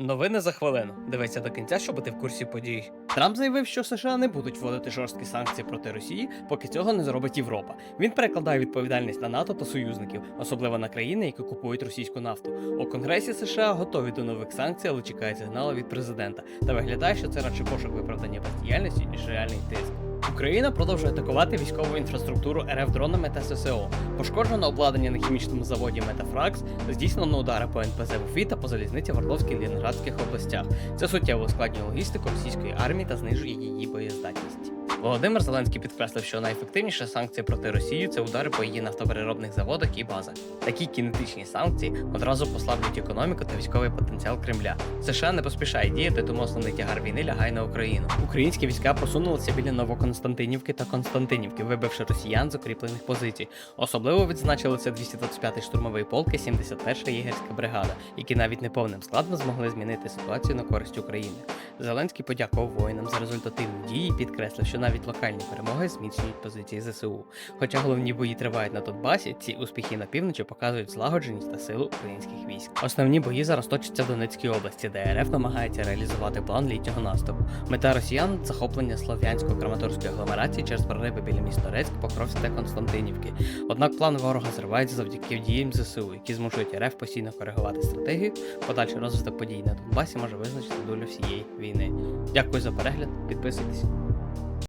Новини за хвилину. Дивися до кінця, щоб бути в курсі подій. Трамп заявив, що США не будуть вводити жорсткі санкції проти Росії, поки цього не зробить Європа. Він перекладає відповідальність на НАТО та союзників, особливо на країни, які купують російську нафту. У Конгресі США готові до нових санкцій, але чекають сигналу від президента. Та виглядає, що це радше пошук виправдання бездіяльності, ніж реальний тиск. Україна продовжує атакувати військову інфраструктуру РФ дронами та ССО. Пошкоджено обладнання на хімічному заводі Метафракс, здійснено удари по НПЗ в Уфі та по залізниці в Орловській Лінградських областях. Це суттєво ускладнює логістику російської армії та знижує її боєздатність. Володимир Зеленський підкреслив, що найефективніша санкція проти Росії це удари по її нафтопереробних заводах і базах. Такі кінетичні санкції одразу послаблюють економіку та військовий потенціал Кремля. США не поспішає діяти, тому основний тягар війни лягає на Україну. Українські війська просунулися біля Новоконстантинівки та Константинівки, вибивши росіян з укріплених позицій. Особливо відзначили це 225-й штурмовий полк і 71-ша єгерська бригада, які навіть неповним складом змогли змінити ситуацію на користь України. Зеленський подякував воїнам за результативні дії і підкреслив, що навіть локальні перемоги зміцнюють позиції ЗСУ. Хоча головні бої тривають на Донбасі, ці успіхи на півночі показують злагодженість та силу українських військ. Основні бої зараз точаться в Донецькій області, де РФ намагається реалізувати план літнього наступу. Мета росіян захоплення слов'янсько-краматорської агломерації через прориви біля міст Торецьк, Покровськ та Константинівки. Однак план ворога зривається завдяки діям ЗСУ, які змушують РФ постійно коригувати стратегію. Подальший розвиток подій на Донбасі може визначити долю всієї війни. Дякую за перегляд, підписуйтесь.